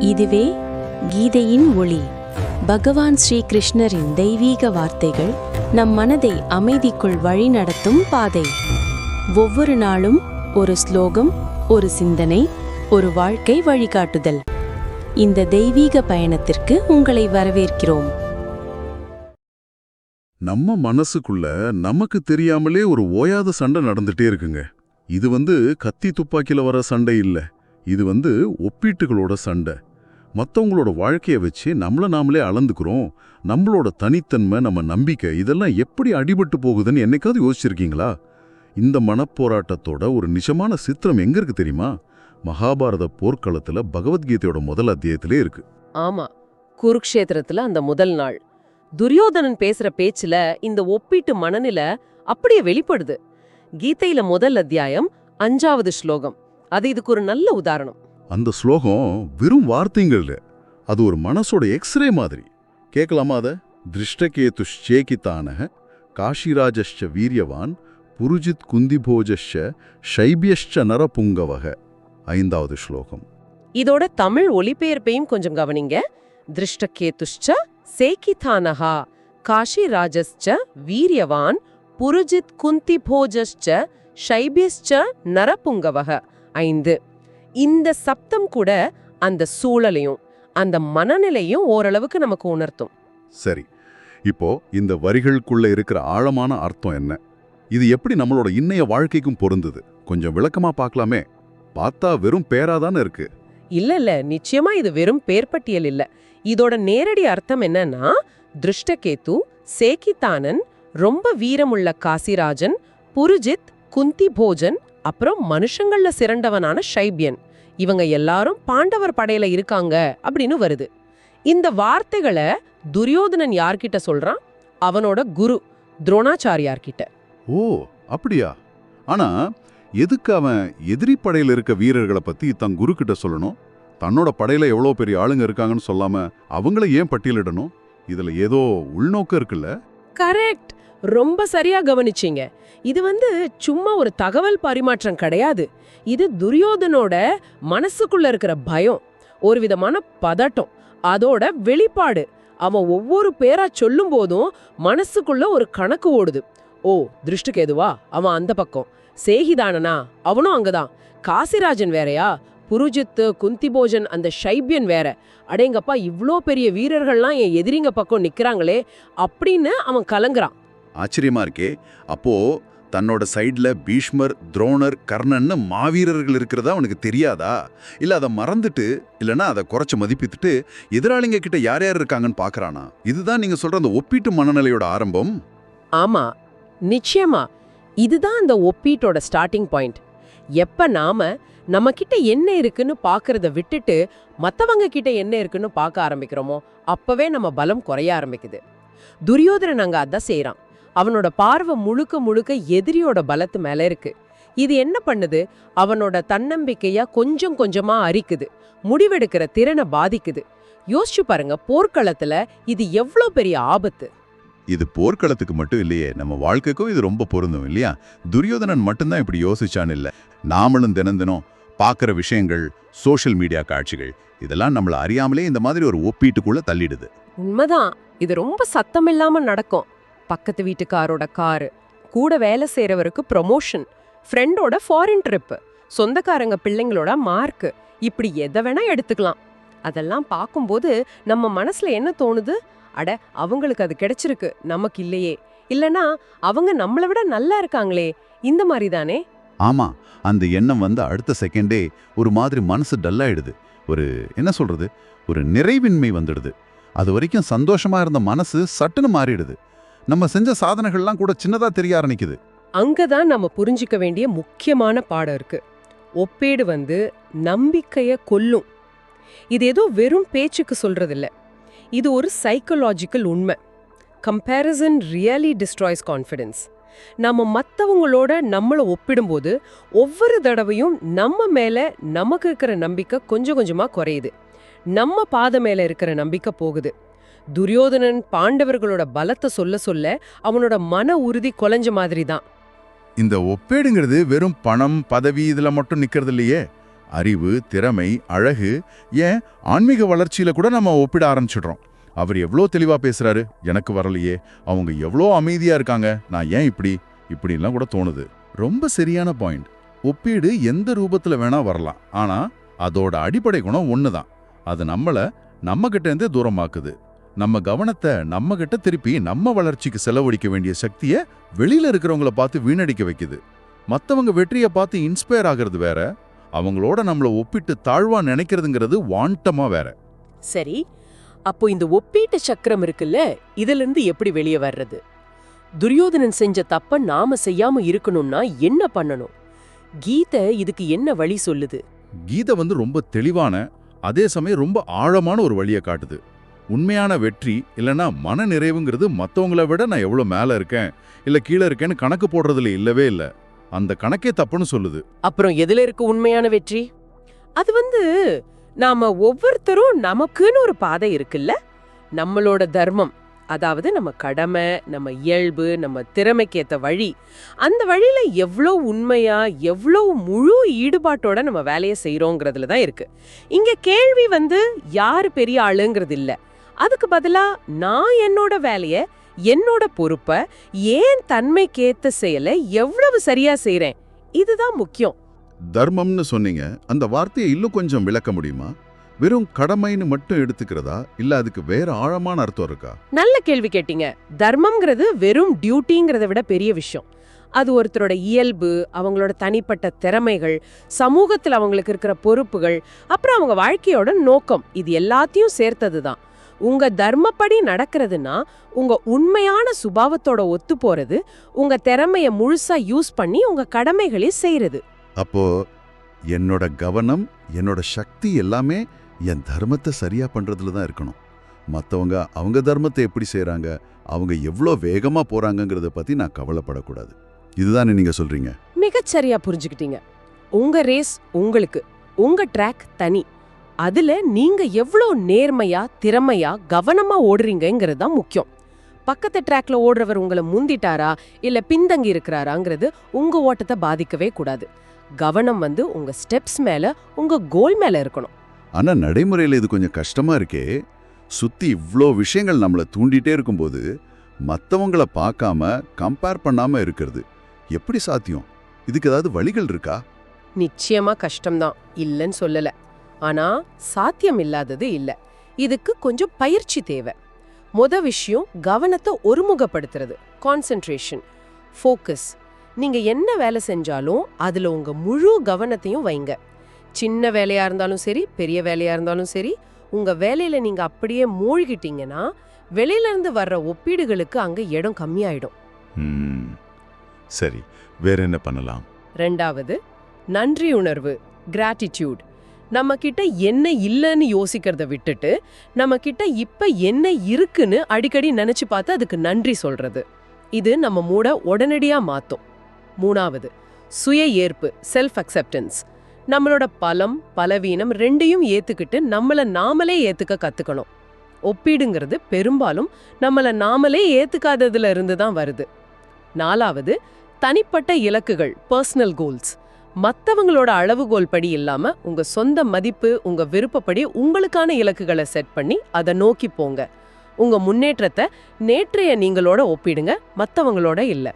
இதுவே கீதையின் ஒளி. பகவான் ஸ்ரீ கிருஷ்ணரின் தெய்வீக வார்த்தைகள் நம் மனதை அமைதிக்குள் வழிநடத்தும் பாதை. ஒவ்வொரு நாளும் ஒரு ஸ்லோகம் ஒரு சிந்தனை ஒரு வாழ்க்கை வழிகாட்டுதல். இந்த தெய்வீக பயணத்திற்கு உங்களை வரவேற்கிறோம். நம்ம மனசுக்குள்ள நமக்கு தெரியாமலே ஒரு ஓயாத சண்டை நடந்துட்டே இருக்குங்க. இது வந்து கத்தி துப்பாக்கியில் வர சண்டை இல்ல. இது வந்து ஒப்பீட்டுகளோட சண்டை. மத்தவங்களோட வாழ்க்கையை வச்சு நம்மள நாமளே அளந்துக்கிறோம். நம்மளோட தனித்தன்மை நம்ம நம்பிக்கை இதெல்லாம் எப்படி அடிபட்டு போகுதுன்னு என்னைக்காவது யோசிச்சிருக்கீங்களா? இந்த மனப்போராட்டத்தோட ஒரு நிஜமான சித்திரம் எங்க இருக்கு தெரியுமா? மகாபாரத போர்க்களத்துல பகவத்கீதையோட முதல் அத்தியாயத்திலே இருக்கு. ஆமா குருக்ஷேத்திரத்துல அந்த முதல் நாள். துரியோதனன் பேசுற பேச்சுல இந்த ஒப்பீட்டு மனநிலை அப்படியே வெளிப்படுது. கீதையில முதல் அத்தியாயம் அஞ்சாவது ஸ்லோகம். அது இதுக்கு ஒரு நல்ல உதாரணம். அந்த ஸ்லோகம் வெறும் வார்த்தைங்கள் அது ஒரு மனசோட எக்ஸ்ரே மாதிரி. கேட்கலாமா அத? திருஷ்டகேதுஷ்சேகித்தான காஷிராஜஷ்ச வீரியவான் புருஜித் குந்திபோஜஷ்ச ஷைபியஷ்ச நரபுங்கவக. ஐந்தாவது ஸ்லோகம். இதோட தமிழ் ஒலிபெயர்ப்பையும் கொஞ்சம் கவனிங்க. திருஷ்டகேதுஷ்ச சேகிதானஹா காஷி வீரியவான் புருஜித் குந்தி போஜஸ்ச நரபுங்கவக. ஐந்து. இந்த சப்தம் கூட அந்த சூழலையும் அந்த மனநிலையும் ஓரளவுக்கு நமக்கு உணர்த்தும். சரி. இப்போ இந்த வரிகளுக்குள்ள இருக்கிற ஆழமான அர்த்தம் என்ன? இது எப்படி நம்மளோட இன்னைய வாழ்க்கைக்கும் பொருந்துது? கொஞ்சம் விளக்கமா பார்க்கலாமே. பார்த்தா வெறும் பேராதானே இருக்கு. இல்ல இல்ல. நிச்சயமா இது வெறும் பேர்பட்டியல் இல்ல. இதோட நேரடி அர்த்தம் என்னன்னா திருஷ்டகேது சேகிதானன் ரொம்ப வீரமுள்ள காசிராஜன் புருஜித் குந்தி போஜன் அப்புறம் மனுஷங்கள்ல சிறண்டவனான ஷைபியன். இவங்க எல்லாரும் பாண்டவர் படையில இருக்காங்க அப்படின்னு வருது. இந்த வார்த்தைகளை துரியோதனன் யார்கிட்ட சொல்றான்? அவனோட குரு துரோணாச்சாரியார்கிட்ட ஓ அப்படியா? ஆனா எதுக்கு அவன் எதிரி படையில இருக்க வீரர்களை பத்தி தன் குரு கிட்ட சொல்லணும்? தன்னோட படையில எவ்வளோ பெரிய ஆளுங்க இருக்காங்கன்னு சொல்லாம அவங்கள ஏன் பட்டியலிடணும்? இதுல ஏதோ உள்நோக்கம் இருக்குல்ல? கரெக்ட். ரொம்ப சரியா கவனிச்சீங்க. இது வந்து சும்மா ஒரு தகவல் பரிமாற்றம் கிடையாது. இது துரியோதனோட மனசுக்குள்ள இருக்கிற பயம் ஒரு விதமான பதட்டம் அதோட வெளிப்பாடு. அவன் ஒவ்வொரு பேரா சொல்லும் போதும் மனசுக்குள்ள ஒரு கணக்கு ஓடுது. ஓ திருஷ்டுகேதுவா அவன் அந்த பக்கம். சேகிதானனா? அவனும் அங்கதான். காசிராஜன் வேறயா? புருஜித்து குந்திபோஜன் அந்த ஷைபியன் வேற. அடேங்கப்பா இவ்வளோ பெரிய வீரர்கள்லாம் என் எதிரிங்க பக்கம் நிற்கிறாங்களே அப்படின்னு அவன் கலங்குறான். ஆச்சரியமா இருக்கே. அப்போ தன்னோட சைடில் பீஷ்மர் துரோணர் கர்ணன்னு மாவீரர்கள் இருக்கிறதா அவனுக்கு தெரியாதா? இல்லை அதை மறந்துட்டு இல்லைன்னா அதை குறைச்சி மதிப்பித்துட்டு எதிராளிங்க கிட்ட யார் யார் இருக்காங்கன்னு பார்க்குறானா இதுதான் நீங்கள் சொல்கிற அந்த ஒப்பீட்டு மனநிலையோட ஆரம்பம். ஆமாம் நிச்சயமா. இதுதான் அந்த ஒப்பீட்டோட ஸ்டார்டிங் பாயிண்ட் எப்ப நாம நம்ம கிட்ட என்ன இருக்குன்னு பாக்குறத விட்டுட்டு மத்தவங்க கிட்ட என்ன இருக்குன்னு பார்க்க ஆரம்பிக்கிறோமோ அப்பவே நம்ம பலம் குறைய ஆரம்பிக்குது. துரியோதரன் அங்க அதான் செய்கிறான் அவனோட பார்வை முழுக்க முழுக்க எதிரியோட பலத்து மேல இருக்கு. இது என்ன பண்ணுது? அவனோட தன்னம்பிக்கைய கொஞ்சம் கொஞ்சமா அரிக்குது. முடிவெடுக்கிற திறனை பாதிக்குது. யோசிச்சு பாருங்க போர்க்களத்துல இது எவ்ளோ பெரிய ஆபத்து. இது போர்க்களத்துக்கு மட்டும் இல்லையே நம்ம வாழ்க்கைக்கும் இது ரொம்ப பொருந்தும் இல்லையா? துரியோதனன் மட்டும்தான் இப்படி யோசிச்சான் இல்ல. நாமளும் தினம் தினம் பார்க்குற விஷயங்கள் சோஷியல் மீடியா காட்சிகள் இதெல்லாம் நம்மள அறியாமலே இந்த மாதிரி ஒரு ஒப்பீட்டுக்குள்ள தள்ளிடுது. உண்மைதான். இது ரொம்ப சத்தமில்லாம நடக்கும். பக்கத்து வீட்டுக்காரோட காரு. கூட வேலை செய்கிறவருக்கு ப்ரொமோஷன் ஃப்ரெண்டோட ஃபாரின் ட்ரிப்பு சொந்தக்காரங்க பிள்ளைங்களோட மார்க்கு இப்படி எதை வேணா எடுத்துக்கலாம். அதெல்லாம் பார்க்கும்போது நம்ம மனசில் என்ன தோணுது? அட அவங்களுக்கு அது கிடைச்சிருக்கு. நமக்கு இல்லையே. இல்லனா அவங்க நம்மளை விட நல்லா இருக்காங்களே. இந்த மாதிரி தானே ஆமா. அந்த எண்ணம் வந்து அடுத்த செகண்டே ஒரு மாதிரி மனசு டல்லாயிடுது ஒரு என்ன சொல்றது? ஒரு நிறைவின்மை வந்துடுது. அது வரைக்கும் சந்தோஷமா இருந்த மனசு சட்டுன்னு மாறிடுது. நம்ம செஞ்ச சாதனைகள்லாம் கூட சின்னதா தெரிய ஆரம்பிக்குது. அங்கதான் நம்ம புரிஞ்சிக்க வேண்டிய முக்கியமான பாடம் இருக்கு. ஒப்பேடு வந்து நம்பிக்கைய கொல்லும். இது ஏதோ வெறும் பேச்சுக்கு சொல்றதில்ல. இது ஒரு சைக்கலாஜிக்கல் உண்மை. கம்பேரிசன் ரியலி டிஸ்ட்ராய்ஸ் கான்ஃபிடென்ஸ் நம்ம மற்றவங்களோட நம்மளை ஒப்பிடும்போது ஒவ்வொரு தடவையும் நம்ம மேலே நமக்கு இருக்கிற நம்பிக்கை கொஞ்சம் கொஞ்சமாக குறையுது. நம்ம பாத மேலே இருக்கிற நம்பிக்கை போகுது. துரியோதனன் பாண்டவர்களோட பலத்தை சொல்ல சொல்ல அவனோட மன உறுதி கொலைஞ்ச மாதிரி தான் இந்த ஒப்பேடுங்கிறது வெறும் பணம் பதவி இதுல மட்டும் நிற்கிறது இல்லையே. அறிவு திறமை அழகு ஏன் ஆன்மீக வளர்ச்சியில கூட நம்ம ஒப்பிட ஆரம்பிச்சிடுறோம். அவர் எவ்வளோ தெளிவா பேசுறாரு எனக்கு வரலையே. அவங்க எவ்வளோ அமைதியா இருக்காங்க நான் ஏன் இப்படி? இப்படிலாம் கூட தோணுது. ரொம்ப சரியான பாயிண்ட். ஒப்பீடு எந்த ரூபத்துல வேணா வரலாம். ஆனா அதோட அடிப்படை குணம் ஒண்ணுதான். அது நம்மள நம்மக்கிட்டேருந்தே தூரமாக்குது. நம்ம கவனத்தை நம்ம கிட்ட திருப்பி நம்ம வளர்ச்சிக்கு செலவழிக்க வேண்டிய சக்தியை வெளியில இருக்கிறவங்கள பார்த்து வீணடிக்க வைக்குது. மத்தவங்க வெற்றியை பார்த்து இன்ஸ்பயர் ஆகிறது வேற. அவங்களோட நம்மள ஒப்பிட்டு தாழ்வா நினைக்கிறதுங்கிறது வாண்டமா வேற. சரி அப்போ இந்த ஒப்பீட்டு சக்கரம் இருக்குல்ல இதுல இருந்து எப்படி வெளியே வர்றது? துரியோதனன் செஞ்ச தப்ப நாம செய்யாம இருக்கணும்னா என்ன பண்ணணும்? கீதை இதுக்கு என்ன வழி சொல்லுது? கீதை வந்து ரொம்ப தெளிவான அதே சமயம் ரொம்ப ஆழமான ஒரு வழியை காட்டுது. உண்மையான வெற்றி இல்லைன்னா மன நிறைவுங்கிறது மத்தவங்கள விட நான் எவ்வளவு மேல இருக்கேன் இல்ல கீழே இருக்கேன்னு கணக்கு போடுறதுல இல்லவே இல்ல. அந்த கணக்கே தப்புன்னு சொல்லுது. அப்புறம் எதுல இருக்கு உண்மையான வெற்றி? அது வந்து நாம ஒவ்வொருத்தரும் நமக்குன்னு ஒரு பாதை இருக்குல்ல? நம்மளோட தர்மம் அதாவது நம்ம கடமை நம்ம இயல்பு நம்ம திறமைக்கேத்த வழி அந்த வழியில எவ்வளோ உண்மையா எவ்வளோ முழு ஈடுபாட்டோட நம்ம வேலையை செய்றோங்கிறதுல தான் இருக்கு. இங்க கேள்வி வந்து யாரு பெரிய ஆளுங்கிறது இல்ல அதுக்கு பதிலா நான் என்னோட வேலைய என்னோட பொறுப்ப ஏன் தன்மைக்கேத்த செயலை எவ்வளவு சரியா செய்றேன்? இதுதான் முக்கியம். தர்மம்னு சொன்னீங்க. அந்த வார்த்தையை இன்னும் கொஞ்சம் விளக்க முடியுமா? வெறும் கடமைன்னு மட்டும் எடுத்துக்கிறதா? இல்ல அதுக்கு வேற ஆழமான அர்த்தம் இருக்கா? நல்ல கேள்வி கேட்டீங்க. தர்மம்ங்கிறது வெறும் டியூட்டிங்கிறத விட பெரிய விஷயம். அது ஒருத்தரோட இயல்பு அவங்களோட தனிப்பட்ட திறமைகள் சமூகத்தில் அவங்களுக்கு இருக்கிற பொறுப்புகள் அப்புறம் அவங்க வாழ்க்கையோட நோக்கம். இது எல்லாத்தையும் சேர்த்தது தான் உங்க தர்மப்படி நடக்கிறதுனா உங்க உண்மையான சுபாவத்தோட ஒத்து போறது உங்க திறமைய முழுசா யூஸ் பண்ணி உங்க கடமைகளை செய்யறது அப்போ என்னோட கவனம் என்னோட சக்தி எல்லாமே என் தர்மத்தை சரியா பண்றதுல தான் இருக்கணும். மத்தவங்க அவங்க தர்மத்தை எப்படி செய்றாங்க அவங்க எவ்வளோ வேகமா போறாங்கங்கிறத பத்தி நான் கவலைப்படக்கூடாது. இதுதானே நீங்க சொல்றீங்க? மிகச்சரியா புரிஞ்சுக்கிட்டீங்க. உங்க ரேஸ் உங்களுக்கு உங்க ட்ராக் தனி. அதுல நீங்க எவ்வளோ நேர்மையா திறமையா கவனமா ஓடுறீங்கங்கிறது தான் முக்கியம். பக்கத்து ட்ராக்ல ஓடுறவர் உங்களை முந்திட்டாரா இல்ல பின்தங்கி இருக்கிறாராங்கிறது உங்க ஓட்டத்தை பாதிக்கவே கூடாது. கவனம் வந்து உங்க ஸ்டெப்ஸ் மேல உங்க கோல் மேல இருக்கணும். ஆனா நடைமுறையில இது கொஞ்சம் கஷ்டமா இருக்கே. சுத்தி இவ்ளோ விஷயங்கள் நம்மள தூண்டிட்டே இருக்கும்போது மத்தவங்கள பார்க்காம கம்பேர் பண்ணாம இருக்கிறது எப்படி சாத்தியம்? இதுக்கு ஏதாவது வழிகள் இருக்கா? நிச்சயமா கஷ்டம்தான். இல்லைன்னு சொல்லல. ஆனா சாத்தியம் இல்லாதது இல்ல. இதுக்கு கொஞ்சம் பயிற்சி தேவை. முத விஷயம் கவனத்தை ஒருமுகப்படுத்துறது. கான்சென்ட்ரேஷன் ஃபோக்கஸ் நீங்க என்ன வேலை செஞ்சாலும் அதுல உங்க முழு கவனத்தையும் வைங்க. சின்ன வேலையா இருந்தாலும் சரி பெரிய வேலையா இருந்தாலும் சரி உங்க வேலையில நீங்க அப்படியே மூழ்கிட்டீங்கன்னா வெளியில இருந்து வர்ற ஒப்பீடுகளுக்கு அங்க இடம் கம்மியாயிடும். சரி வேற என்ன பண்ணலாம்? ரெண்டாவது நன்றி உணர்வு கிராட்டிடியூட் நம்ம கிட்ட என்ன இல்லைன்னு யோசிக்கிறத விட்டுட்டு நம்ம கிட்ட இப்ப என்ன இருக்குன்னு அடிக்கடி நினைச்சு பார்த்து அதுக்கு நன்றி சொல்றது. இது நம்ம மூட உடனடியா மாத்தும். மூணாவது சுய ஏற்பு செல்ஃப் அக்செப்டன்ஸ் நம்மளோட பலம் பலவீனம் ரெண்டையும் ஏத்துக்கிட்டு நம்மள நாமளே ஏத்துக்க கத்துக்கணும். ஒப்பீடுங்கிறது பெரும்பாலும் நம்மள நாமளே ஏத்துக்காததுல இருந்து தான் வருது. நாலாவது தனிப்பட்ட இலக்குகள் பர்சனல் கோல்ஸ் மத்தவங்களோட அளவுகோல் படி இல்லாம உங்க சொந்த மதிப்பு உங்க விருப்பப்படி உங்களுக்கான இலக்குகளை செட் பண்ணி அதை நோக்கி போங்க. உங்க முன்னேற்றத்தை நேற்றைய நீங்களோட ஒப்பிடுங்க மத்தவங்களோட இல்ல.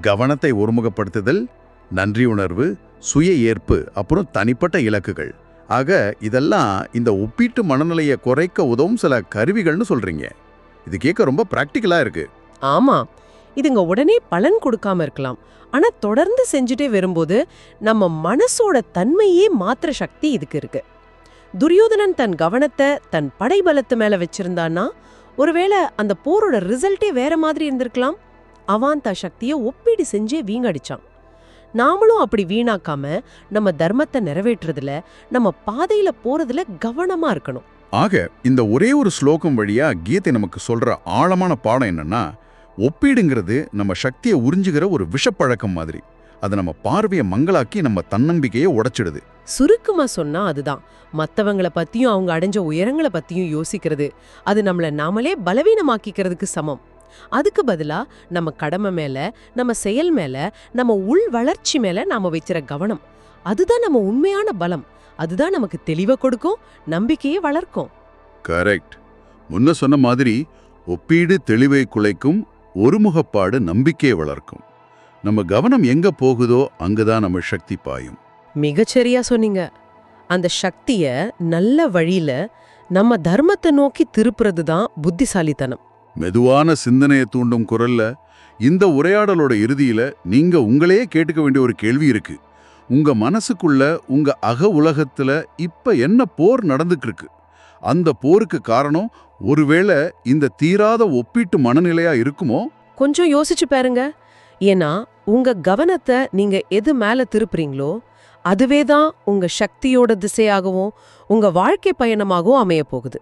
கவனத்தை ஒருமுகப்படுத்துதல் நன்றி உணர்வு சுய ஏற்பு அப்புறம் தனிப்பட்ட இலக்குகள். ஆக இதெல்லாம் இந்த ஒப்பீட்டு மனநிலையை குறைக்க உதவும் சில கருவிகள்னு சொல்றீங்க. இது கேட்க ரொம்ப பிராக்டிக்கலா இருக்கு. ஆமா. இதுங்க உடனே பலன் கொடுக்காம இருக்கலாம். ஆனா தொடர்ந்து செஞ்சுட்டே வரும்போது நம்ம மனசோட தன்மையே மாத்திர சக்தி இதுக்கு இருக்கு. துரியோதனன் தன் கவனத்தை தன் படைபலத்து மேல வச்சிருந்தான்னா ஒருவேளை அந்த போரோட ரிசல்ட்டே வேற மாதிரி இருந்திருக்கலாம். அவாந்தா சக்தியை ஒப்பீடு செஞ்சே வீங்கடிச்சான். நாமளும் அப்படி வீணாக்காம நம்ம தர்மத்தை நிறைவேற்றுறதுல நம்ம பாதையில போறதுல கவனமா இருக்கணும். ஆக இந்த ஒரே ஒரு ஸ்லோகம் வழியா கீதை நமக்கு சொல்ற ஆழமான பாடம் என்னன்னா ஒப்பீடுங்கிறது நம்ம சக்தியை உறிஞ்சுகிற ஒரு விஷப்பழக்கம் மாதிரி. அது நம்ம பார்வையை மங்களாக்கி நம்ம தன்னம்பிக்கையை உடைச்சிடுது. சுருக்கமா சொன்னா அதுதான். மத்தவங்கள பத்தியும் அவங்க அடைஞ்ச உயரங்கள பத்தியும் யோசிக்கிறது. அது நம்மள நாமளே பலவீனமாக்கிக்கிறதுக்கு சமம். அதுக்கு பதிலா நம்ம கடமை மேல நம்ம செயல் மேல நம்ம உள் வளர்ச்சி மேல நாம வைக்கிற கவனம். அதுதான் நம்ம உண்மையான பலம். அதுதான் நமக்கு தெளிவை கொடுக்கும் நம்பிக்கையை வளர்க்கும். கரெக்ட். முன்ன சொன்ன மாதிரி ஒப்பீடு தெளிவை குலைக்கும் ஒருமுகப்பாடு நம்பிக்கையை வளர்க்கும். நம்ம கவனம் எங்க போகுதோ அங்கதான் நம்ம சக்தி பாயும். மிகச்சரியா சொன்னீங்க. அந்த சக்திய நல்ல வழியில நம்ம தர்மத்தை நோக்கி திருப்புறது தான் புத்திசாலித்தனம். மெதுவான சிந்தனையை தூண்டும் குரல்ல இந்த உரையாடலோட இறுதியில நீங்க உங்களையே கேட்டுக்க வேண்டிய ஒரு கேள்வி இருக்கு. உங்க மனசுக்குள்ள உங்க அக உலகத்துல இப்ப என்ன போர் நடந்துட்டு இருக்கு அந்த போருக்கு காரணம் ஒருவேளை இந்த தீராத ஒப்பீட்டு மனநிலையா இருக்குமோ? கொஞ்சம் யோசிச்சு பாருங்க. ஏன்னா உங்க கவனத்தை நீங்க எது மேல திருப்புறீங்களோ அதுவே தான் உங்க சக்தியோட திசையாகவும் உங்க வாழ்க்கை பயணமாகவும் அமைய போகுது